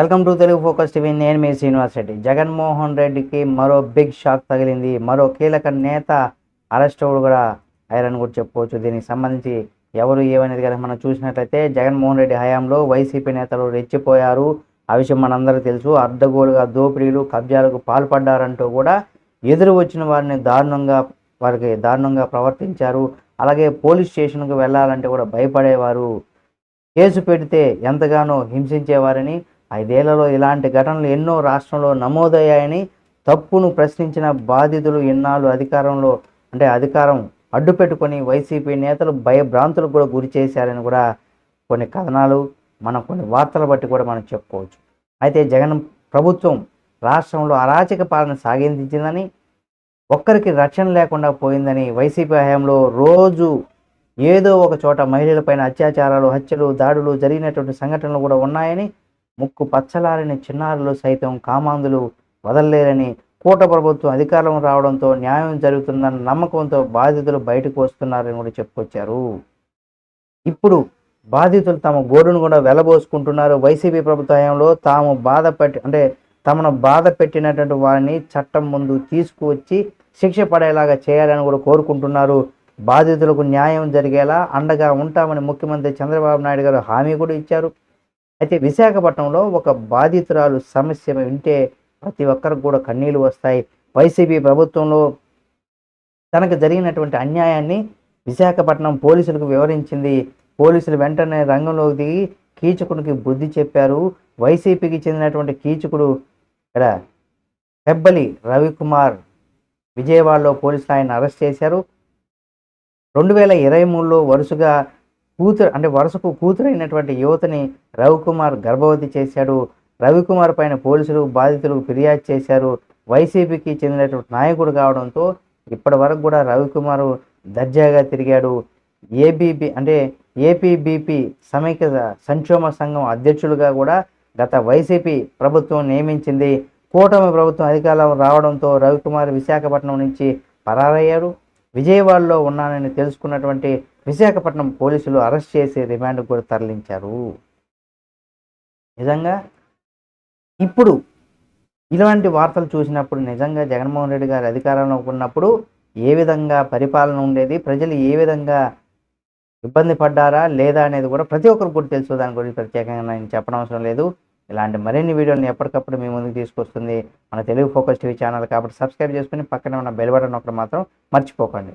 Welcome to Telugu focus TV. నేను మీ శ్రీనివాస్ రెడ్డి. జగన్మోహన్ రెడ్డికి మరో బిగ్ షాక్ తగిలింది. మరో కీలక నేత అరెస్ట్ కూడా అయ్యారని కూడా చెప్పుకోవచ్చు దీనికి సంబంధించి ఎవరు ఏమనేది కదా మనం చూసినట్లయితే జగన్మోహన్ రెడ్డి హయాంలో వైసీపీ నేతలు రెచ్చిపోయారు. ఆ విషయం మనందరికీ తెలుసు. అర్ధగోలుగా దోపిడీలు కబ్జాలకు పాల్పడ్డారంటూ కూడా ఎదురు వచ్చిన వారిని దారుణంగా వారికి దారుణంగా ప్రవర్తించారు. అలాగే పోలీస్ స్టేషన్కు వెళ్ళాలంటే కూడా భయపడేవారు. కేసు పెడితే ఎంతగానో హింసించేవారని ఐదేళ్ళలో ఇలాంటి ఘటనలు ఎన్నో రాష్ట్రంలో నమోదయ్యాయని తప్పును ప్రశ్నించిన బాధితులు ఎన్నాళ్ళు అధికారంలో అంటే అధికారం అడ్డు పెట్టుకొని వైసీపీ నేతలు భయభ్రాంతులకు కూడా గురి చేశారని కూడా కొన్ని కథనాలు మనం కొన్ని వార్తలు బట్టి కూడా మనం చెప్పుకోవచ్చు. అయితే జగన్ ప్రభుత్వం రాష్ట్రంలో అరాచక పాలన సాగించిందని ఒక్కరికి రక్షణ లేకుండా పోయిందని వైసీపీ హయాంలో రోజు ఏదో ఒక చోట మహిళలపైన అత్యాచారాలు హత్యలు దాడులు జరిగినటువంటి సంఘటనలు కూడా ఉన్నాయని ముక్కు పచ్చలారని చిన్నారులు సైతం కామాంధులు వదలలేరని కూట ప్రభుత్వం అధికారం రావడంతో న్యాయం జరుగుతుందన్న నమ్మకంతో బాధితులు బయటకు వస్తున్నారని కూడా చెప్పుకొచ్చారు. ఇప్పుడు బాధితులు తమ గోడును కూడా వెలబోసుకుంటున్నారు. వైసీపీ ప్రభుత్వ హయాంలో తాము బాధ పెట్టి అంటే తమను బాధ పెట్టినటువంటి వారిని చట్టం ముందు తీసుకువచ్చి శిక్ష పడేలాగా చేయాలని కూడా కోరుకుంటున్నారు. బాధితులకు న్యాయం జరిగేలా అండగా ఉంటామని ముఖ్యమంత్రి చంద్రబాబు నాయుడు గారు హామీ కూడా ఇచ్చారు. అయితే విశాఖపట్నంలో ఒక బాధితురాలు సమస్య వింటే ప్రతి ఒక్కరికి కూడా కన్నీళ్ళు వస్తాయి. వైసీపీ ప్రభుత్వంలో తనకు జరిగినటువంటి అన్యాయాన్ని విశాఖపట్నం పోలీసులకు వివరించింది. పోలీసులు వెంటనే రంగంలోకి దిగి కీచకుడికి బుద్ధి చెప్పారు. వైసీపీకి చెందినటువంటి కీచకుడు ఇక్కడ పెబ్బలి రవికుమార్ విజయవాడలో పోలీసులు ఆయన అరెస్ట్ చేశారు. రెండు వేల ఇరవై మూడులో వరుసగా కూతురు అంటే వరుసకు కూతురైనటువంటి యువతని రవికుమార్ గర్భవతి చేశాడు. రవికుమార్ పైన పోలీసులు బాధితులు ఫిర్యాదు చేశారు. వైసీపీకి చెందినటువంటి నాయకుడు కావడంతో ఇప్పటి వరకు కూడా రవికుమార్ దర్జాగా తిరిగాడు. ఏబీబీ అంటే ఏపీబీపీ సమైక్య సంక్షేమ సంఘం అధ్యక్షులుగా కూడా గత వైసీపీ ప్రభుత్వం నియమించింది. కూటమి ప్రభుత్వం అధికారంలో రావడంతో రవికుమార్ విశాఖపట్నం నుంచి పరారయ్యాడు. విజయవాడలో ఉన్నానని తెలుసుకున్నటువంటి విశాఖపట్నం పోలీసులు అరెస్ట్ చేసి రిమాండ్ కూడా తరలించారు. నిజంగా? ఇప్పుడు ఇలాంటి వార్తలు చూసినప్పుడు నిజంగా జగన్మోహన్ రెడ్డి గారు అధికారంలో ఉన్నప్పుడు ఏ విధంగా పరిపాలన ఉండేది? ప్రజలు ఏ విధంగా ఇబ్బంది పడ్డారా? లేదా అనేది కూడా ప్రతి ఒక్కరికి కూడా తెలుసు. దాని గురించి ప్రత్యేకంగా నేను చెప్పడం అవసరం లేదు. ఇలాంటి మరిన్ని వీడియోలను ఎప్పటికప్పుడు మీ ముందుకు తీసుకొస్తుంది మన తెలుగు ఫోకస్ టీవీ ఛానల్ కాబట్టి సబ్స్క్రైబ్ చేసుకుని పక్కనే ఉన్న బెల్ బటన్ ఒకటి మాత్రం మర్చిపోకండి.